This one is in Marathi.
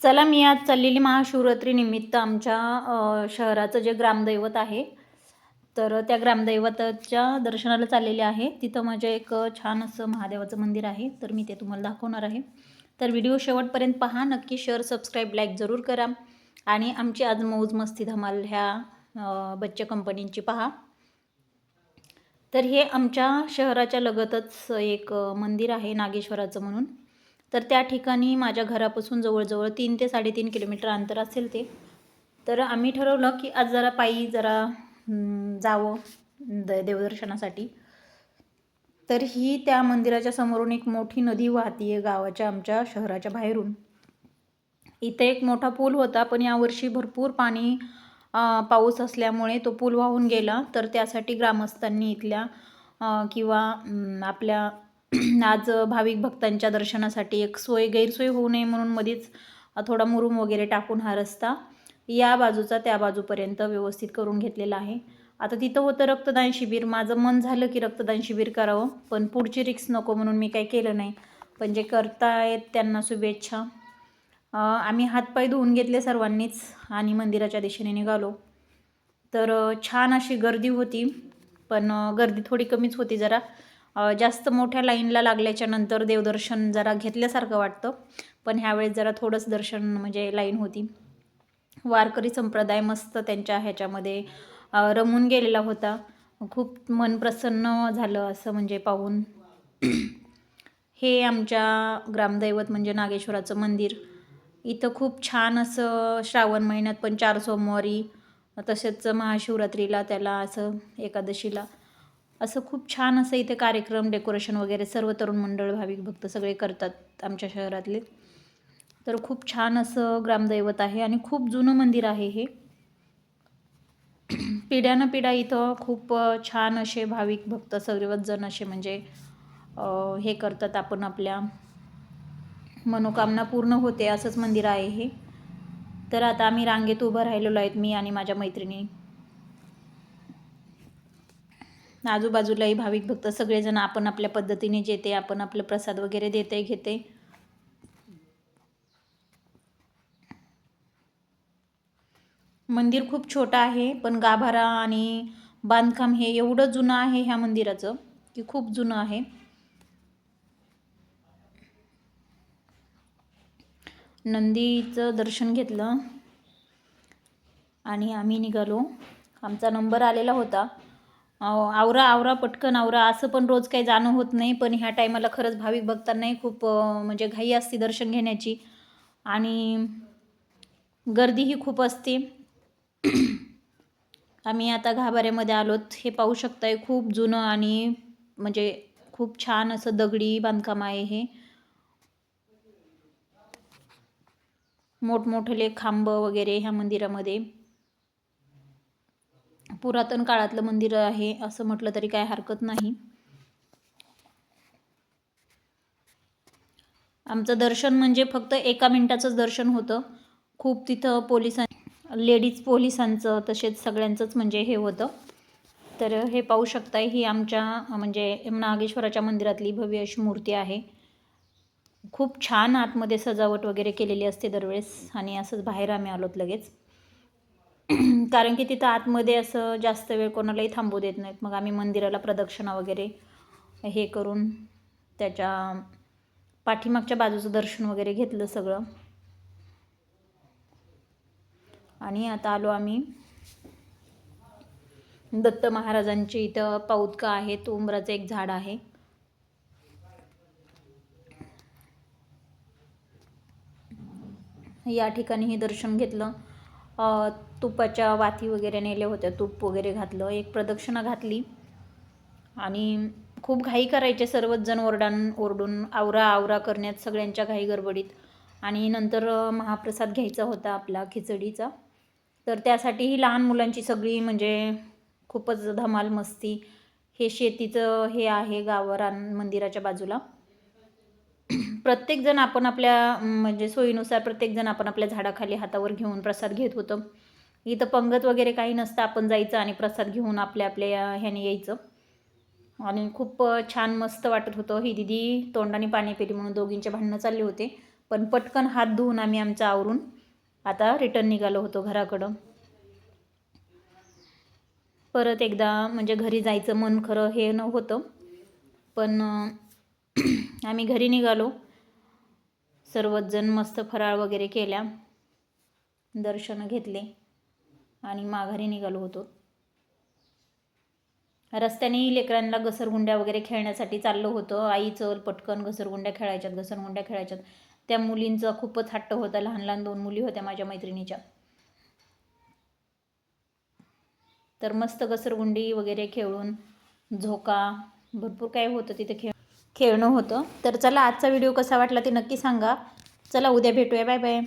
चला मी आज चाललेली महाशिवरात्री निमित्त आमच्या शहराचं जे ग्रामदैवत आहे तर त्या ग्रामदैवताच्या दर्शनाला चाललेले आहे. तिथं माझं एक छान असं महादेवाचं मंदिर आहे तर मी ते तुम्हाला दाखवणार आहे. तर व्हिडिओ शेवटपर्यंत पहा नक्की शेअर सबस्क्राईब लाईक जरूर करा. आणि आमची आज मौज मस्ती धमाल ह्या बच्चे कंपनींची पहा. तर हे आमच्या शहराच्या लगतच एक मंदिर आहे नागेश्वराचं म्हणून. तर त्या ठिकाणी माझ्या घरापासून जवळजवळ तीन ते साडेतीन किलोमीटर अंतर असेल ते. तर आम्ही ठरवलं की आज जरा पायी जरा जावं द देवदर्शनासाठी. तर ही त्या मंदिराच्या समोरून एक मोठी नदी वाहतीये गावाच्या आमच्या शहराच्या बाहेरून. इथे एक मोठा पूल होता पण यावर्षी भरपूर पाणी पाऊस असल्यामुळे तो पूल वाहून गेला. तर त्यासाठी ग्रामस्थांनी इथल्या किंवा आपल्या आज भाविक भक्तांच्या दर्शनासाठी एक सोय गैरसोय होऊ नये म्हणून मध्येच थोडा मुरुम वगैरे टाकून हा रस्ता या बाजूचा त्या बाजूपर्यंत व्यवस्थित करून घेतलेला आहे. आता तिथं होतं रक्तदान शिबिर. माझं मन झालं की रक्तदान शिबिर करावं पण पुढची रिक्स नको म्हणून मी काही केलं नाही. पण जे करतायत त्यांना शुभेच्छा. आम्ही हातपाय धुवून घेतले सर्वांनीच आणि मंदिराच्या दिशेने निघालो. तर छान अशी गर्दी होती पण गर्दी थोडी कमीच होती जरा. जास्त मोठ्या लाईनला लागल्याच्या नंतर देवदर्शन जरा घेतल्यासारखं वाटतं. पण ह्यावेळेस जरा थोडंच दर्शन म्हणजे लाईन होती. वारकरी संप्रदाय मस्त त्यांच्या ह्याच्यामध्ये रमून गेलेला होता. खूप मन प्रसन्न झालं असं म्हणजे पाहून. हे आमच्या ग्रामदैवत म्हणजे नागेश्वराचं मंदिर. इथं खूप छान असं श्रावण महिन्यात पण चार सोमवारी तसेच महाशिवरात्रीला त्याला असं एकादशीला असं खूप छान असं इथे कार्यक्रम डेकोरेशन वगैरे सर्व तरुण मंडळ भाविक भक्त सगळे करतात आमच्या शहरातले. तर खूप छान असं ग्रामदैवत आहे आणि खूप जुनं मंदिर आहे हे. पिढ्यानं पिढ्या इथं खूप छान असे भाविक भक्त सर्वच जण असे म्हणजे हे करतात आपण आपल्या मनोकामना पूर्ण होते असंच मंदिर आहे हे. तर आता आम्ही रांगेत उभं राहिलेलो आहेत मी आणि माझ्या मैत्रिणी. आजूबाजूलाही भाविक भक्त सगळेजण आपण आपल्या पद्धतीने जेते आपण आपलं प्रसाद वगैरे देते घेते. मंदिर खूप छोटं आहे पण गाभारा आणि बांधकाम हे एवढं जुनं आहे ह्या मंदिराचं की खूप जुनं आहे. नंदीचं दर्शन घेतलं आणि आम्ही निघालो. आमचा नंबर आलेला होता. आवरा आवरा पटकन आवरा. असं पण रोज काही जाणं होत नाही पण ह्या टायमाला खरंच भाविक भक्तांनाही खूप म्हणजे घाई असते दर्शन घेण्याची. आणि गर्दीही खूप असते. आम्ही आता घाबाऱ्यामध्ये आलोत. हे पाहू शकताय खूप जुनं आणि म्हणजे खूप छान असं दगडी बांधकाम आहे हे. मोठमोठले खांब वगैरे ह्या मंदिरामध्ये. पुरातन काळातलं मंदिर आहे असं म्हटलं तरी काय हरकत नाही. आमचं दर्शन म्हणजे फक्त एका मिनिटाचंच दर्शन होतं. खूप तिथं पोलिसां लेडीज पोलिसांचं तसेच सगळ्यांचंच म्हणजे हे होतं. तर हे पाहू शकताय ही आमच्या म्हणजे नागेश्वराच्या मंदिरातली भव्य अशी मूर्ती आहे. खूप छान आतमध्ये सजावट वगैरे केलेली असते दरवेळेस आणि असंच बाहेर आम्ही आलोत लगेच. कारण की तिथं आतमध्ये असं जास्त वेळ कोणालाही थांबू देत नाहीत. मग आम्ही मंदिराला प्रदक्षिणा वगैरे हे करून त्याच्या पाठीमागच्या बाजूचं दर्शन वगैरे घेतलं सगळं. आणि आता आलो आम्ही दत्त महाराजांची इथं पाऊदका आहे तो उंबराचं एक झाड आहे. या ठिकाणी हे दर्शन घेतलं. तुपाच्या वाती वगैरे नेल्या होत्या तूप वगैरे घातलं एक प्रदक्षिणा घातली. आणि खूप घाई करायचे सर्वच जण ओरडान ओरडून आवरा आवरा करण्यात सगळ्यांच्या घाई गडबडीत. आणि नंतर महाप्रसाद घ्यायचा होता आपला खिचडीचा. तर त्यासाठीही लहान मुलांची सगळी म्हणजे खूपच धमाल मस्ती. हे शेतीचं हे आहे गावरान मंदिराच्या बाजूला. प्रत्येकजण आपण आपल्या म्हणजे सोयीनुसार प्रत्येकजण आपण आपल्या झाडाखाली हातावर घेऊन प्रसाद घेत होतो. इथं पंगत वगैरे काही नसतं आपण जायचं आणि प्रसाद घेऊन आपल्या आपल्या ह्याने यायचं. आणि खूप छान मस्त वाटत होतं. ही दिदी तोंडाने पाणी पिली म्हणून दोघींचे भांडणं चालले होते. पण पटकन हात धुवून आम्ही आमचं आवरून आता रिटर्न निघालो होतो घराकडं. परत एकदा म्हणजे घरी जायचं मन खरं हे न होतं. पण आम्ही घरी निघालो. सर्वच जण मस्त फराळ वगैरे केल्या. दर्शन घेतले आणि माघारी निघालो होतो. रस्त्याने लेकरांना घसरगुंड्या वगैरे खेळण्यासाठी चाललं होतं. आई चल पटकन घसरगुंड्या खेळायच्यात घसरगुंड्या खेळायच्यात. त्या मुलींचा खूपच हट्ट होता. लहान लहान दोन मुली होत्या माझ्या मैत्रिणीच्या. तर मस्त घसरगुंडी वगैरे खेळून झोका भरपूर काय होतं तिथे खेळ खेळणं होतं. तर चला आजचा व्हिडिओ कसा वाटला ते नक्की सांगा. चला उद्या भेटूया. Bye bye